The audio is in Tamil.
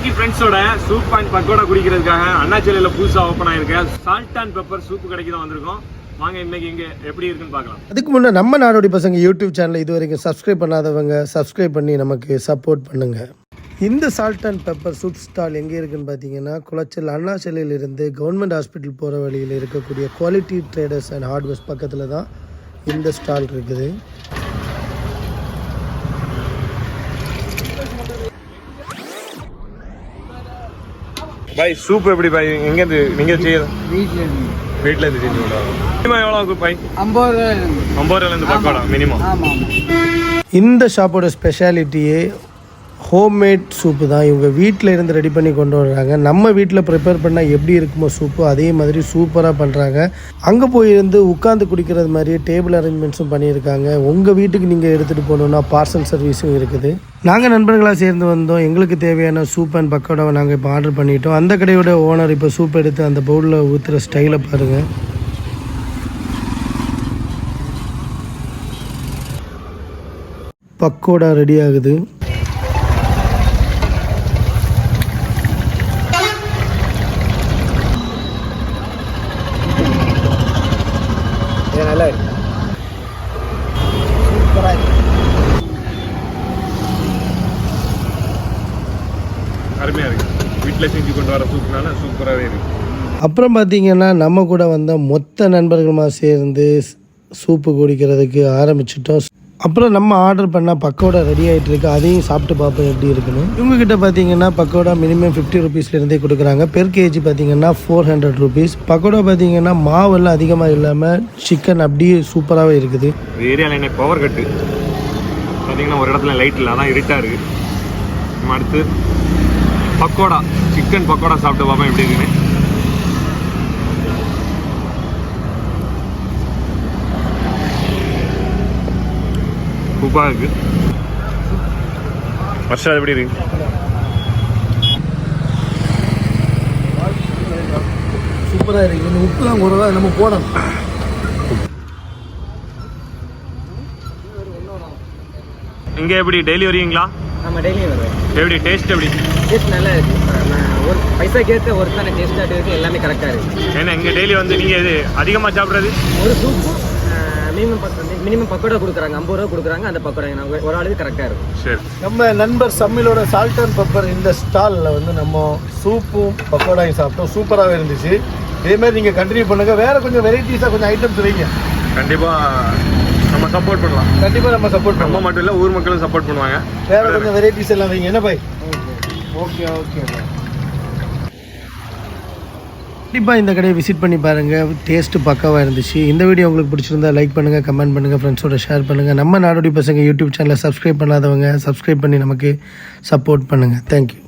இன்னைக்கு ஃப்ரெண்ட்ஸோட சூப் அண்ட் பக்கோடா குடிக்கிறதுக்காக அண்ணாச்சிலையில் புதுசாக ஓப்பன் ஆயிருக்க. சால்ட் அண்ட் பெப்பர் சூப் கடைக்கு தான் வந்திருக்கோம். வாங்க இன்னைக்கு இங்கே எப்படி இருக்குன்னு பார்க்கலாம். அதுக்கு முன்னே நம்ம நாடோடி பசங்க யூடியூப் சேனலை இது வரைக்கும் சப்ஸ்கிரைப் பண்ணாதவங்க சப்ஸ்கிரைப் பண்ணி நமக்கு சப்போர்ட் பண்ணுங்க. இந்த salt and pepper soup stall எங்கே இருக்குன்னு பார்த்தீங்கன்னா குளச்சல் அண்ணா சிலையிலிருந்து கவர்மெண்ட் ஹாஸ்பிட்டல் போகிற வழியில் இருக்கக்கூடிய குவாலிட்டி ட்ரேடர்ஸ் அண்ட் ஹார்ட்வேர்ஸ் பக்கத்தில் தான் இந்த ஸ்டால் இருக்குது. பாய் சூப் எப்படி பாய் எங்கேருந்து? நீங்கள் செய்ய வீட்டில் இருந்து வீட்டில் இருந்து செஞ்சு விடுவாங்க மினிமம் எவ்வளோ ஆகும் பாய் ஐம்பது ரூபாய் இருந்து ஐம்பது ரூபாயிலேருந்து பக்கோடா மினிமம் ஆமாம் ஆமாம் இந்த ஷாப்போட ஸ்பெஷாலிட்டியே ஹோம்மேட் சூப்பு தான் இவங்க வீட்டில் இருந்து ரெடி பண்ணி கொண்டு வர்றாங்க. நம்ம வீட்டில் ப்ரிப்பேர் பண்ணால் எப்படி இருக்குமோ சூப்பு அதே மாதிரி சூப்பராக பண்ணுறாங்க அங்கே போயிருந்து உட்காந்து குடிக்கிறது மாதிரி டேபிள் அரேஞ்ச்மெண்ட்ஸும் பண்ணியிருக்காங்க. உங்கள் வீட்டுக்கு நீங்கள் எடுத்துகிட்டு போகணுன்னா பார்சல் சர்வீஸும் இருக்குது. நாங்கள் நண்பர்களாக சேர்ந்து வந்தோம். எங்களுக்கு தேவையான சூப் அண்ட் பக்கோடாவை நாங்கள் இப்போ ஆர்டர் பண்ணிட்டோம். அந்த கடையோட ஓனர் இப்போ சூப் எடுத்து அந்த பவுலில் ஊற்றுற ஸ்டைலை பாருங்கள் பக்கோடா ரெடி ஆகுது இது நல்லா இருக்கு சூப்பராக இருக்கு அருமையாக இருக்கு. வீட்டில் செஞ்சு கொண்டு வர சூப்னால சூப்பராகவே இருக்கு. அப்புறம் பார்த்தீங்கன்னா நம்ம கூட வந்த மொத்த நண்பர்களுமா சேர்ந்து சூப்பு குடிக்கிறதுக்கு ஆரம்பிச்சிட்டோம். அப்புறம் நம்ம ஆர்டர் பண்ண பக்கோடா ரெடி ஆகிட்டு இருக்கு. அதையும் சாப்பிட்டு பார்ப்போம் எப்படி இருக்குன்னு. இவங்க கிட்ட பார்த்தீங்கன்னா பக்கோடா மினிமம் ஃபிஃப்டி ருபீஸ்லேருந்தே கொடுக்குறாங்க. பெர் கேஜி பார்த்தீங்கன்னா ஃபோர் ஹண்ட்ரட் ருபீஸ் பக்கோடா பார்த்தீங்கன்னா மாவெல்லாம் அதிகமாக இல்லாமல் சிக்கன் அப்படியே சூப்பராகவே இருக்குது. ஏரியாவில் என்ன பவர் கட்டு பார்த்தீங்கன்னா ஒரு இடத்துல லைட் இல்லை அதான் இருட்டாக இருக்கு. நம்ம அடுத்து பக்கோடா சிக்கன் பக்கோடா சாப்பிட்டு பார்ப்போம் எப்படி இருக்குன்னு. சூப்பராக இருக்கு. வருஷம் எப்படி இருக்கு? சூப்பராக இருக்குது இந்த உப்புலாம் குறவா நம்ம போடணும். இங்கே எப்படி டெய்லி வருவீங்களா நம்ம டெய்லியும் எப்படி டேஸ்ட் எப்படி? டேஸ்ட் நல்லா இருக்கு. நான் ஒரு பைசாக்கு ஏற்ற ஒருத்தான டேஸ்ட்டாக இருக்கு எல்லாமே கரெக்டாக இருக்கு. ஏன்னா இங்கே டெய்லி வந்து நீங்கள் இது அதிகமாக சாப்பிட்றது? ஒரு சூப்பு மினிமம் பத்து மினிமம் பக்கோடா கொடுக்குறாங்க. ஐம்பது ரூபா கொடுக்குறாங்க. அந்த பக்கோடா ஒரு ஆளுக்கு கரெக்டாக இருக்கும். சரி. நம்ம நண்பர் சம்மிலோட சால்ட் அண்ட் பெப்பர் இந்த ஸ்டாலில் வந்து நம்ம சூப்பும் பக்கோடாயும் சாப்பிட்டோம். சூப்பராகவே இருந்துச்சு. இதேமாதிரி நீங்கள் கண்டினியூ பண்ணுங்கள் வேறு கொஞ்சம் வெரைட்டிஸாக கொஞ்சம் ஐட்டம்ஸ் வைங்க. கண்டிப்பாக நம்ம சப்போர்ட் பண்ணலாம். கண்டிப்பாக நம்ம சப்போர்ட் நம்ம மட்டும் இல்லை ஊர் மக்களும் சப்போர்ட் பண்ணுவாங்க. வேறு கொஞ்சம் வெரைட்டிஸ் எல்லாம் வைங்க. என்ன பாய் ஓகே ஓகே கண்டிப்பாக இந்த கடையை விசிட் பண்ணி பாருங்கள் டேஸ்ட்டு பக்காவாக இருந்துச்சு. இந்த வீடியோ உங்களுக்கு பிடிச்சிருந்தா லைக் பண்ணுங்கள் கமெண்ட் பண்ணுங்கள் ஃப்ரெண்ட்ஸோட ஷேர் பண்ணுங்கள் நம்ம நாடோடி பசங்க யூடியூப் சேனலை சப்ஸ்கிரைப் பண்ணாதவங்க சப்ஸ்கிரைப் பண்ணி நமக்கு சப்போர்ட் பண்ணுங்கள் தேங்க்யூ